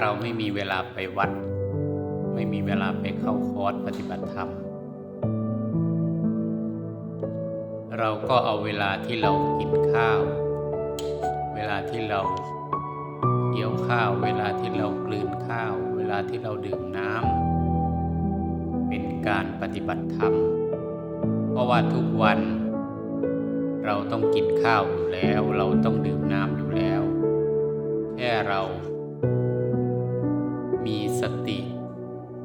เราไม่มีเวลาไปวัด ไม่มีเวลาไปเข้าคอร์สปฏิบัติธรรม เราก็เอาเวลาที่เรากินข้าว เวลาที่เราเคี้ยวข้าว เวลาที่เรากลืนข้าว เวลาที่เราดื่มน้ำเป็นการปฏิบัติธรรม เพราะว่าทุกวัน เราต้องกินข้าวอยู่แล้ว เราต้องดื่มน้ำอยู่แล้ว แค่เรา มีสติ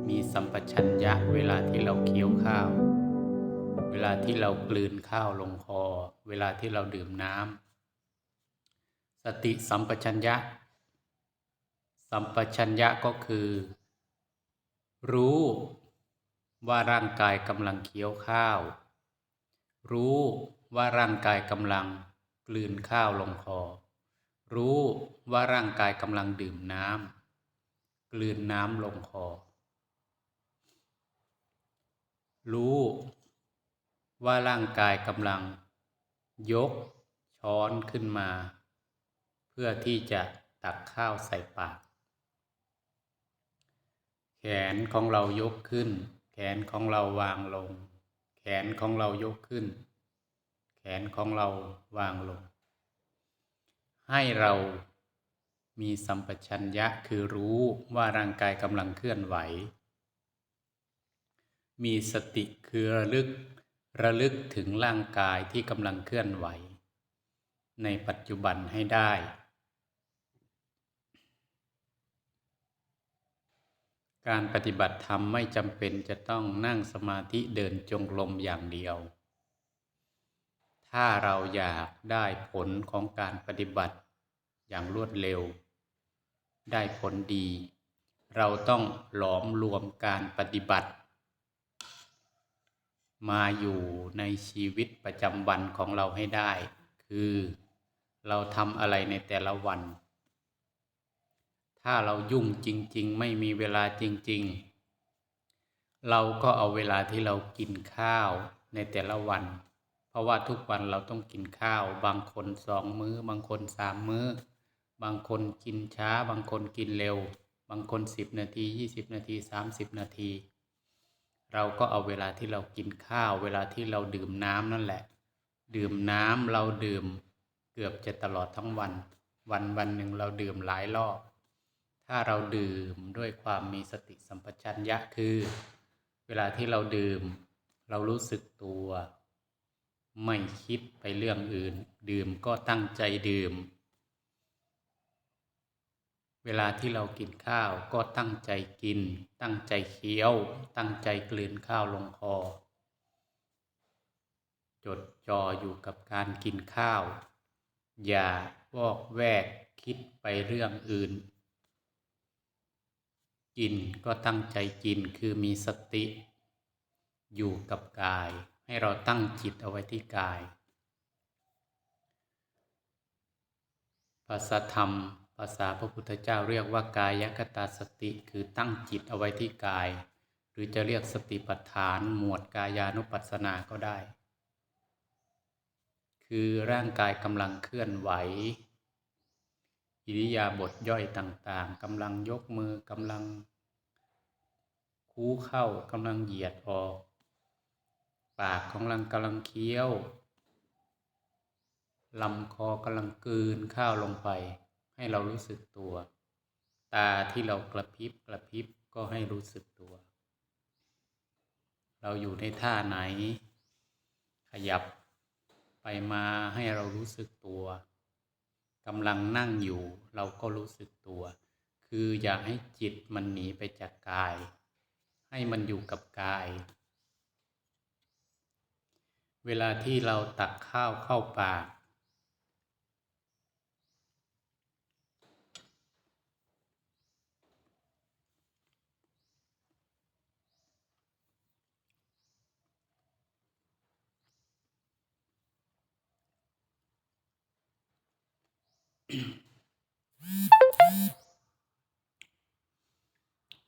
มีสัมปชัญญะเวลาที่เราเคี้ยวข้าว เวลาที่เรากลืนข้าวลงคอ เวลาที่เราดื่มน้ำสติสัมปชัญญะ สัมปชัญญะก็คือ รู้ว่าร่างกายกำลังเคี้ยวข้าว รู้ว่าร่างกายกำลังกลืนข้าวลงคอ รู้ว่าร่างกายกำลังดื่มน้ำ กลืนน้ำลงคอ รู้ว่าร่างกายกำลัง ยกช้อนขึ้นมา เพื่อที่จะตักข้าวใส่ปาก แขนของเรายกขึ้น แขนของเราวางลง แขนของเรายกขึ้น แขนของเราวางลง ให้เรา มีสัมปชัญญะคือรู้ว่าร่างกายกำลังเคลื่อนไหว มีสติคือระลึกระลึกถึงร่างกายที่กำลังเคลื่อนไหว ในปัจจุบันให้ได้ การปฏิบัติธรรมไม่จำเป็นจะต้องนั่งสมาธิเดินจงกรมอย่างเดียว ถ้าเราอยากได้ผลของการปฏิบัติอย่างรวดเร็ว ได้ผลดี เราต้องหลอมรวมการปฏิบัติ มาอยู่ในชีวิตประจำวันของเราให้ได้ คือเราทำอะไรในแต่ละวัน ถ้าเรายุ่งจริง ๆ ไม่มีเวลาจริง ๆ เราก็เอาเวลาที่เรากินข้าวในแต่ละวัน เพราะว่าทุกวันเราต้องกินข้าว บางคนสองมื้อบางคนสามมื้อ บางคนกินช้า บางคนกินเร็ว บางคนสิบนาทียี่สิบนาทีสามสิบนาที เราก็เอาเวลาที่เรากินข้าว เวลาที่เราดื่มน้ำนั่นแหละ ดื่มน้ำเราดื่มเกือบจะตลอดทั้งวัน วันวันหนึ่งเราดื่มหลายรอบ ถ้าเราดื่มด้วยความมีสติสัมปชัญญะคือ เวลาที่เราดื่ม เรารู้สึกตัว ไม่คิดไปเรื่องอื่น ดื่มก็ตั้งใจดื่ม เวลาที่เรากินข้าวก็ตั้งใจกิน ตั้งใจเคี้ยว ตั้งใจกลืนข้าวลงคอ จดจ่ออยู่กับการกินข้าว อย่าวอกแวกคิดไปเรื่องอื่น กินก็ตั้งใจกินคือมีสติ อยู่กับกาย ให้เราตั้งจิตเอาไว้ที่กาย ภาษาธรรม ภาษาพระพุทธเจ้าเรียกว่ากายคตาสติคือตั้งจิตเอาไว้ที่กาย หรือจะเรียกสติปัฏฐานหมวดกายานุปัสสนาก็ได้ คือร่างกายกำลังเคลื่อนไหว อิริยาบถย่อยต่างๆกำลังยกมือกำลัง คู้เข้ากำลังเหยียดออก ปากของเรากำลังเคี้ยวลำคอกำลังกืนข้าวลงไป ให้เรารู้สึกตัว ตาที่เรากระพริบกระพริบก็ให้รู้สึกตัว เราอยู่ในท่าไหน ขยับไปมาให้เรารู้สึกตัวกำลังนั่งอยู่ เราก็รู้สึกตัว คืออย่าให้จิตมันหนีไปจากกาย ให้มันอยู่กับกาย เวลาที่เราตักข้าวเข้าปาก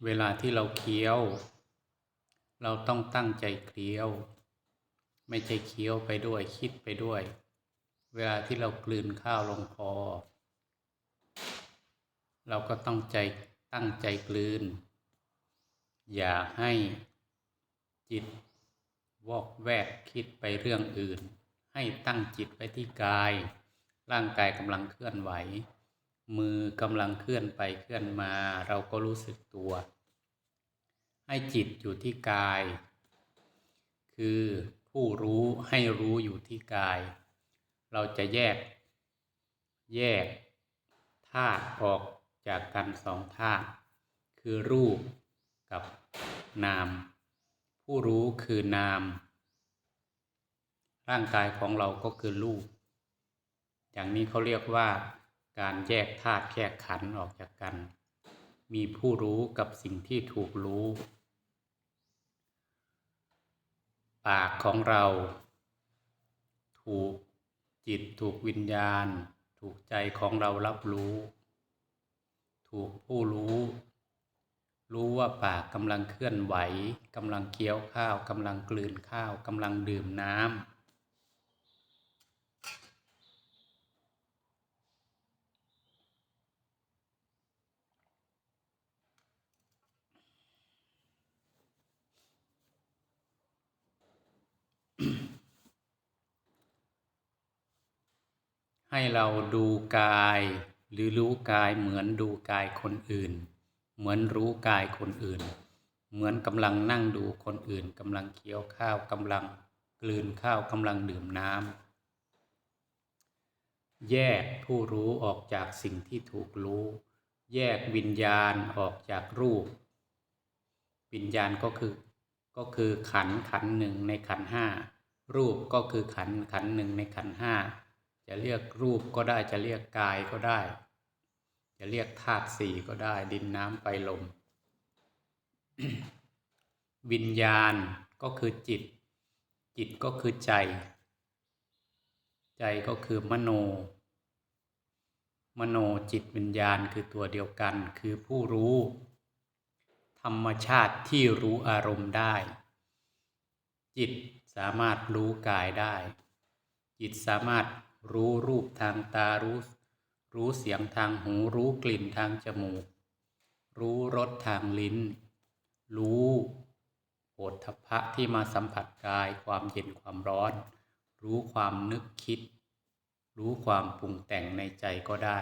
เวลาที่เราเคี้ยว เราต้องตั้งใจเคี้ยว ไม่ใช่เคี้ยวไปด้วยคิดไปด้วย เวลาที่เรากลืนข้าวลงคอ เราก็ต้องใจตั้งใจกลืน อย่าให้จิตวอกแวกคิดไปเรื่องอื่น ให้ตั้งจิตไว้ที่กาย ร่างกายกำลังเคลื่อนไหว มือกำลังเคลื่อนไปเคลื่อนมา เราก็รู้สึกตัว ให้จิตอยู่ที่กาย คือผู้รู้ให้รู้อยู่ที่กาย เราจะแยก แยกธาตุออกจากกันสองธาตุคือรูปกับนาม ผู้รู้คือนาม ร่างกายของเราก็คือรูป อย่างนี้เขาเรียกว่าการแยกธาตุแยกขันธ์ออกจากกัน มีผู้รู้กับสิ่งที่ถูกรู้ ปากของเรา ถูกจิตถูกวิญญาณ ถูกใจของเรารับรู้ ถูกผู้รู้ รู้ว่าปากกำลังเคลื่อนไหวกำลังเคี้ยวข้าวกำลังกลืนข้าวกำลังดื่มน้ำ ให้เราดูกาย หรือรู้กายเหมือนดูกายคนอื่น เหมือนรู้กายคนอื่น เหมือนกำลังนั่งดูคนอื่นกำลังเคี้ยวข้าวกำลังกลืนข้าวกำลังดื่มน้ำแยกผู้รู้ออกจากสิ่งที่ถูกรู้ แยกวิญญาณออกจากรูป วิญญาณก็คือก็คือขันขันหนึ่งในขันห้ารูปก็คือขันขันหนึ่งในขันห้า จะเรียกรูปก็ได้จะเรียกกายก็ได้ จะเรียกธาตุสี่ก็ได้ ดินน้ำไฟลม วิญญาณก็คือจิต จิตก็คือใจ ใจก็คือมโน มโนจิตวิญญาณคือตัวเดียวกัน คือผู้รู้ ธรรมชาติที่รู้อารมณ์ได้ จิตสามารถรู้กายได้ จิตสามารถ รู้รูปทางตารู้ รู้เสียงทางหู รู้กลิ่นทางจมูก รู้รสทางลิ้น รู้โผฏฐพะที่มาสัมผัสกายความเย็นความร้อน รู้ความนึกคิด รู้ความปรุงแต่งในใจก็ได้